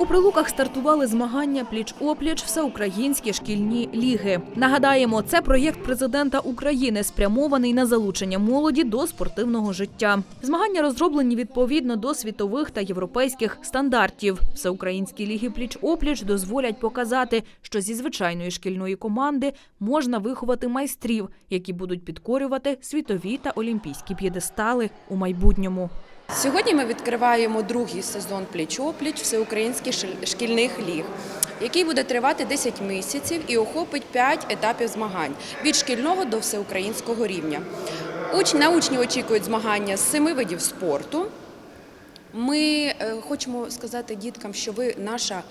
У прилуках стартували змагання пліч-опліч всеукраїнські шкільні ліги. Нагадаємо, це проєкт президента України, спрямований на залучення молоді до спортивного життя. Змагання розроблені відповідно до світових та європейських стандартів. Всеукраїнські ліги пліч-опліч дозволять показати, що зі звичайної шкільної команди можна виховати майстрів, які будуть підкорювати світові та олімпійські п'єдестали у майбутньому. Сьогодні ми відкриваємо другий сезон пліч-опліч всеукраїнських шкільних ліг, який буде тривати 10 місяців і охопить 5 етапів змагань від шкільного до всеукраїнського рівня. Уч- На учні очікують змагання з семи видів спорту. Ми е, хочемо сказати діткам, що ви наша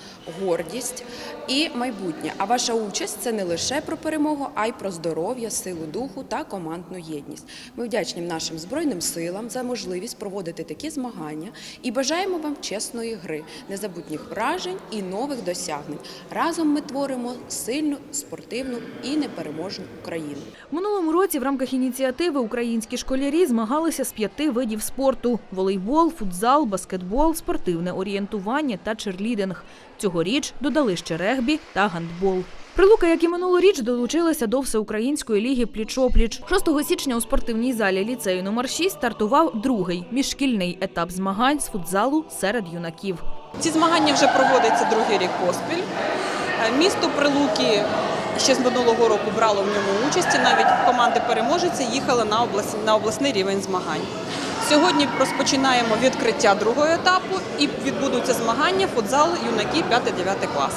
гордість і майбутнє. А ваша участь це не лише про перемогу, а й про здоров'я, силу духу та командну єдність. Ми вдячні нашим збройним силам за можливість проводити такі змагання і бажаємо вам чесної гри, незабутніх вражень і нових досягнень. Разом ми творимо сильну, спортивну і непереможну Україну. Минулому році в рамках ініціативи українські школярі змагалися з п'яти видів спорту: волейбол, футзал, баскетбол, спортивне орієнтування та черлідинг. Цьогоріч додали ще регбі та гандбол. Прилука, як і минулоріч, долучилася до всеукраїнської ліги пліч-опліч. 6 січня у спортивній залі ліцею номер 6 стартував другий міжшкільний етап змагань з футзалу серед юнаків. Ці змагання вже проводяться другий рік поспіль. Е, Місто Прилуки ще з минулого року брало в ньому участь. Навіть команди переможці їхали на обласний рівень змагань. Сьогодні розпочинаємо відкриття другого етапу і відбудуться змагання футзал юнаки 5-9 клас.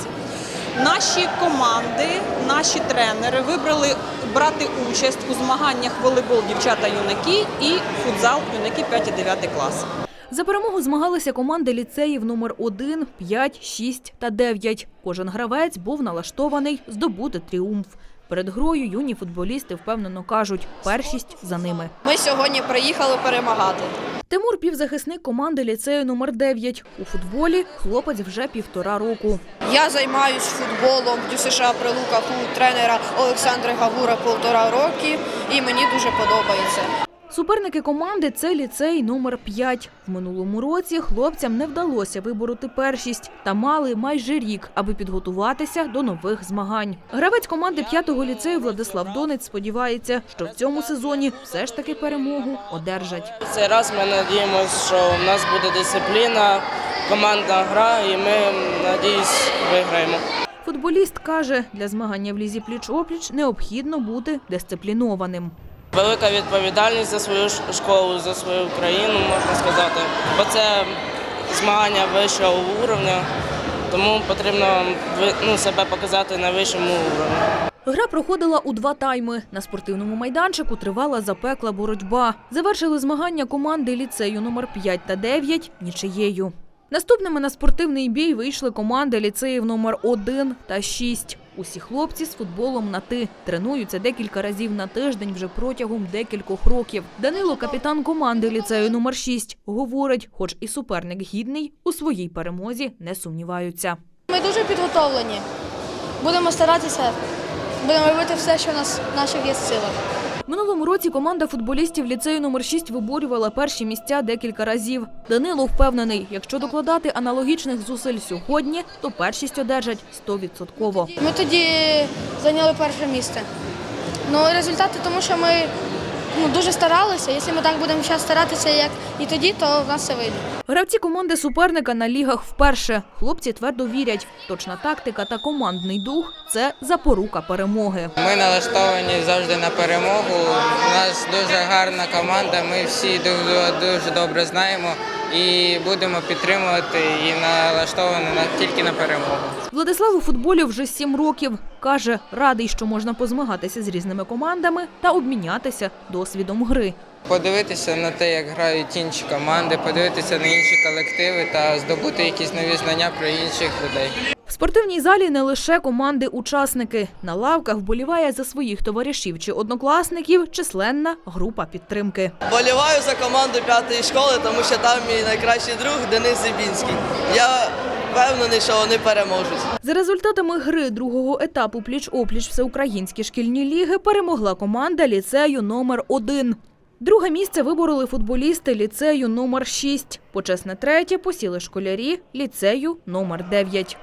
Наші команди, наші тренери вибрали брати участь у змаганнях волейбол дівчата юнаки і футзал юнаки 5-9 клас. За перемогу змагалися команди ліцеїв номер 1, 5, 6 та 9. Кожен гравець був налаштований здобути тріумф. Перед грою юні футболісти впевнено кажуть, першість за ними. Ми сьогодні приїхали перемагати. Тимур півзахисник команди ліцею номер 9. У футболі хлопець вже півтора року. Я займаюсь футболом в ДЮСШ Прилука у тренера Олександра Гавура півтора роки, і мені дуже подобається. Суперники команди це ліцей номер 5. В минулому році хлопцям не вдалося вибороти першість та мали майже рік, аби підготуватися до нових змагань. Гравець команди 5-го ліцею Владислав Донець сподівається, що в цьому сезоні все ж таки перемогу одержать. Цей раз ми надіємося, що в нас буде дисципліна, командна гра, і ми, надіюсь, виграємо. Футболіст каже, для змагання в лізі пліч-опліч необхідно бути дисциплінованим. Велика відповідальність за свою школу, за свою країну, можна сказати. Бо це змагання вищого уровня, тому потрібно ну, себе показати на вищому уровні. Гра проходила у два тайми. На спортивному майданчику тривала запекла боротьба. Завершили змагання команди ліцею номер 5 та 9 нічиєю. Наступними на спортивний бій вийшли команди ліцеїв номер 1 та 6. Усі хлопці з футболом на ти тренуються декілька разів на тиждень вже протягом декількох років. Данило, капітан команди ліцею номер 6, говорить, хоч і суперник гідний, у своїй перемозі не сумніваються. Ми дуже підготовлені. Будемо старатися, будемо робити все, що в нас наших є силах. Минулому році команда футболістів ліцею номер 6 виборювала перші місця декілька разів. Данило впевнений, якщо докладати аналогічних зусиль сьогодні, то першість одержать 100%. Ми тоді зайняли перше місце. Ну, результати тому, що ми ну, дуже старалися. Якщо ми так будемо зараз старатися, як і тоді, то в нас все вийде. Гравці команди суперника на лігах вперше. Хлопці твердо вірять, точна тактика та командний дух це запорука перемоги. Ми налаштовані завжди на перемогу. У нас дуже гарна команда. Ми всі дуже, дуже добре знаємо і будемо підтримувати і налаштовані на тільки на перемогу. Владислав у футболі вже сім років. Каже, радий, що можна позмагатися з різними командами та обмінятися досвідом гри. Подивитися на те, як грають інші команди, подивитися на інші колективи та здобути якісь нові знання про інших людей. Спортивній залі не лише команди-учасники. На лавках вболіває за своїх товаришів чи однокласників численна група підтримки. Боліваю за команду п'ятої школи, тому що там мій найкращий друг Денис Зібінський. Я впевнений, що вони переможуть. За результатами гри другого етапу пліч-опліч всеукраїнські шкільні ліги перемогла команда ліцею номер 1 Друге місце вибороли футболісти ліцею номер 6. Почесне третє посіли школярі ліцею номер 9.